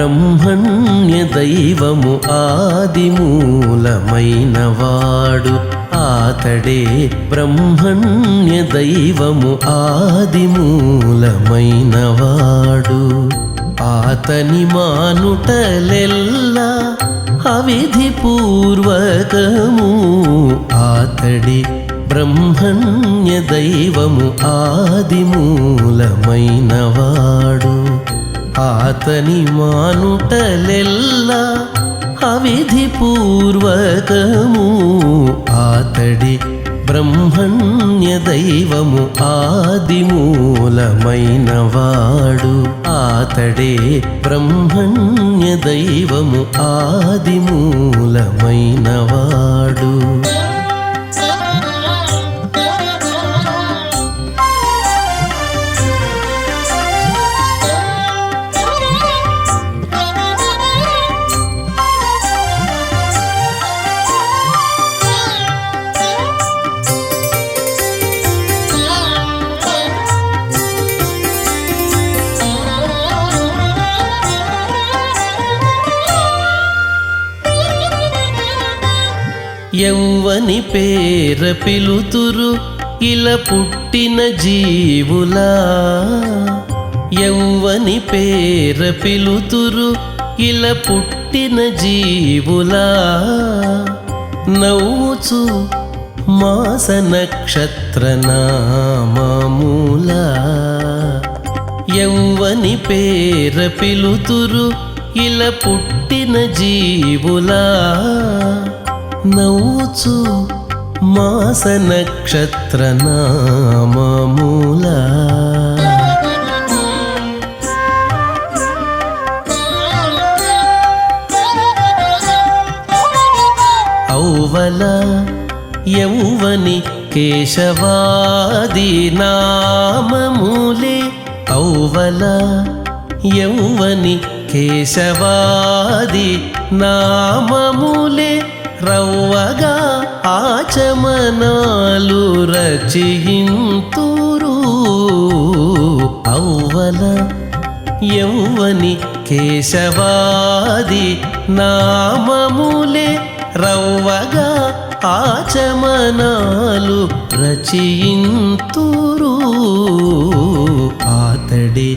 బ్రహ్మణ్య దైవము ఆదిమూలమైన వాడు ఆతడే బ్రహ్మణ్య దైవము ఆదిమూలమైన వాడు ఆతని మానుటలెల్లా అవిధి పూర్వకము. ఆతడి బ్రహ్మణ్య దైవము ఆదిమూలమైన వాడు ఆతని మానుటలెల్లా అవిధి పూర్వకము ఆతడి బ్రహ్మణ్య దైవము ఆదిమూలమైన వాడు ఆతడే బ్రహ్మణ్య దైవము ఆదిమూలమైన వాడు ఎవ్వని పేర పిలుతురు ఇలా పుట్టిన జీవులా. ఎవ్వని పేర పిలుతురు ఇలా పుట్టిన జీవులా. నవ్వుచు మాస నక్షత్ర నామూలా ఎవ్వని పేర పిలుతురు ఇలా పుట్టిన జీవులా. నవ్వుచు మాస నక్షత్ర నామూలా ఔవల యౌవని కేశవాది నామమూలే. ఔవల యౌవని కేశవాది నామమూలే. రవ్వగా ఆచమనాలు రచయింతురు ఔవల యౌవని కేశవాది నామములే రవ్వగా ఆచమనాలు రచయింతురు ఆతడి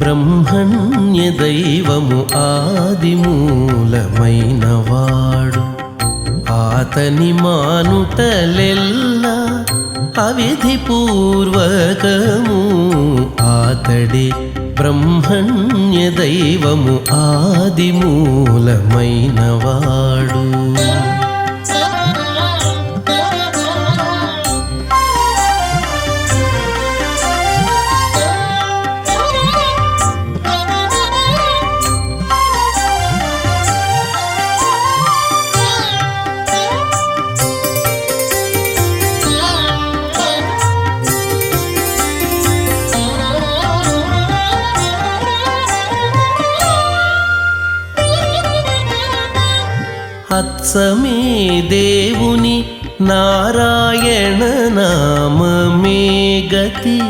బ్రహ్మణ్య దైవము ఆదిమూలమైనవాడు ఆతని మానుటలెల్లా అవిధి పూర్వకము ఆతడి బ్రహ్మణ్య దైవము ఆదిమూలమైనవాడు అత్సమే దేవుని నారాయణ నామమే గతి.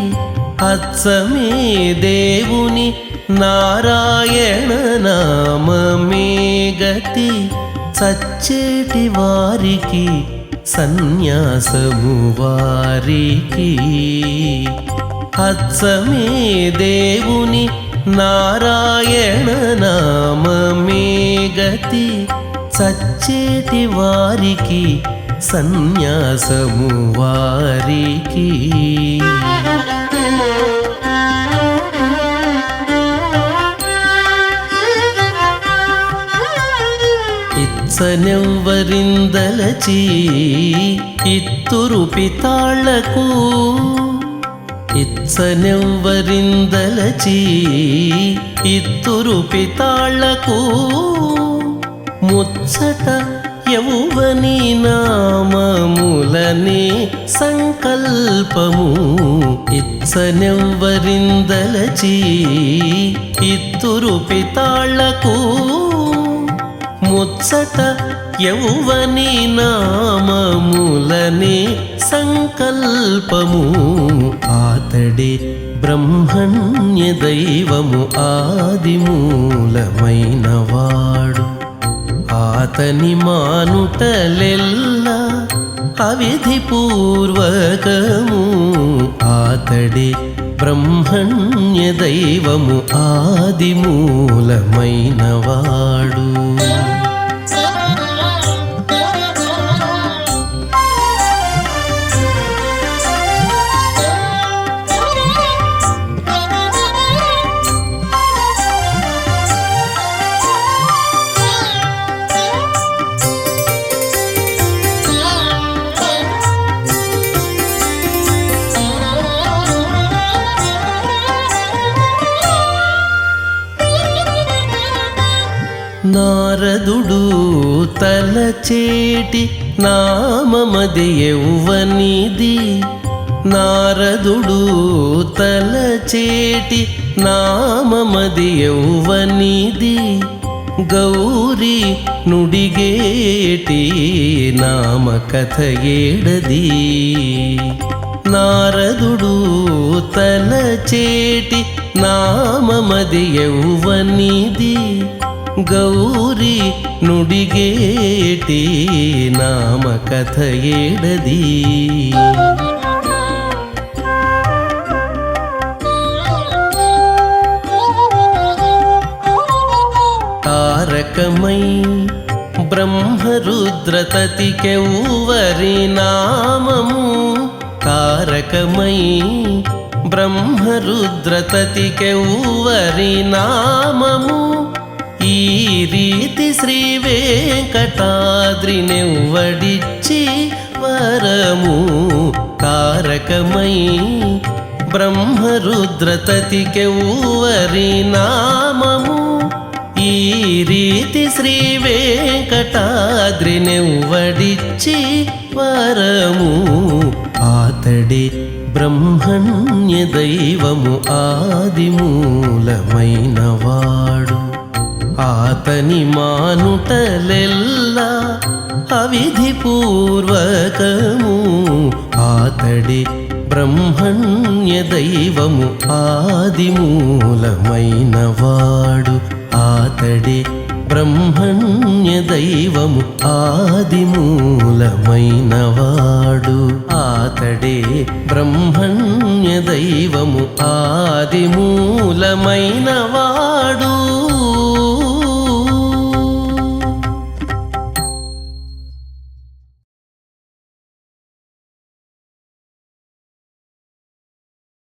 అత్సమే దేవుని నారాయణ నామమే గతి. సచ్చేటి వారికి సన్యాసము వారికి. అత్సమే దేవుని నారాయణ నామమే గతి. సచ్చేటి వారికి సన్యాసము వారికి. ఇచ్చనెవ్వరిందలచి ఇత్తురు పితాళ్ళకు. ఇచ్చనెవ్వరిందలచి ఇత్తురు పితాళ్ళకు. ముచ్చట యౌవని నామములనే సంకల్పము ఇచ్చనెవ్వరిందలచి ఇత్తురు పితాళ్ళకు ముచ్చట యౌవని నామములనే సంకల్పము ఆతడి బ్రహ్మణ్య దైవము ఆదిమూలమైనవా? అతని మానుటలెల్లా అవిధి పూర్వకము ఆతడే బ్రహ్మణ్య దైవము ఆదిమూలమైనవాడు. వాడు నారదుడు తలచేటి నామమది ఎవ్వనిది నారదుడు తలచేటి నామమది ఎవ్వనిది గౌరీ నుడిగేటి నామ కథ ఏడది నారదుడు తలచేటి నామమది ఎవ్వనిది గౌరీ నుడిగేటి నామ కథ ఏడది. తారకమై బ్రహ్మరుద్రతతికెవ్వరి నామము? తారకమై బ్రహ్మరుద్రతతికెవ్వరి నామము? ఈ రీతి శ్రీ వెంకటాద్రినెవ్వడిచ్చి వరము తారకమై బ్రహ్మరుద్రతతికెవ్వరి నామము. ఈ రీతి శ్రీ వెంకటాద్రినెవ్వడిచ్చి వరము ఆతడి బ్రహ్మణ్య దైవము ఆదిమూలమైనవాడు ఆతని మానుటలెల్లా అవిధిపూర్వకము. ఆతడి బ్రహ్మణ్య దైవము ఆదిమూలమైన వాడు. ఆతడి బ్రహ్మణ్య దైవము ఆదిమూలమైన వాడు. ఆతడే బ్రహ్మణ్య దైవము ఆదిమూలమైన వాడు.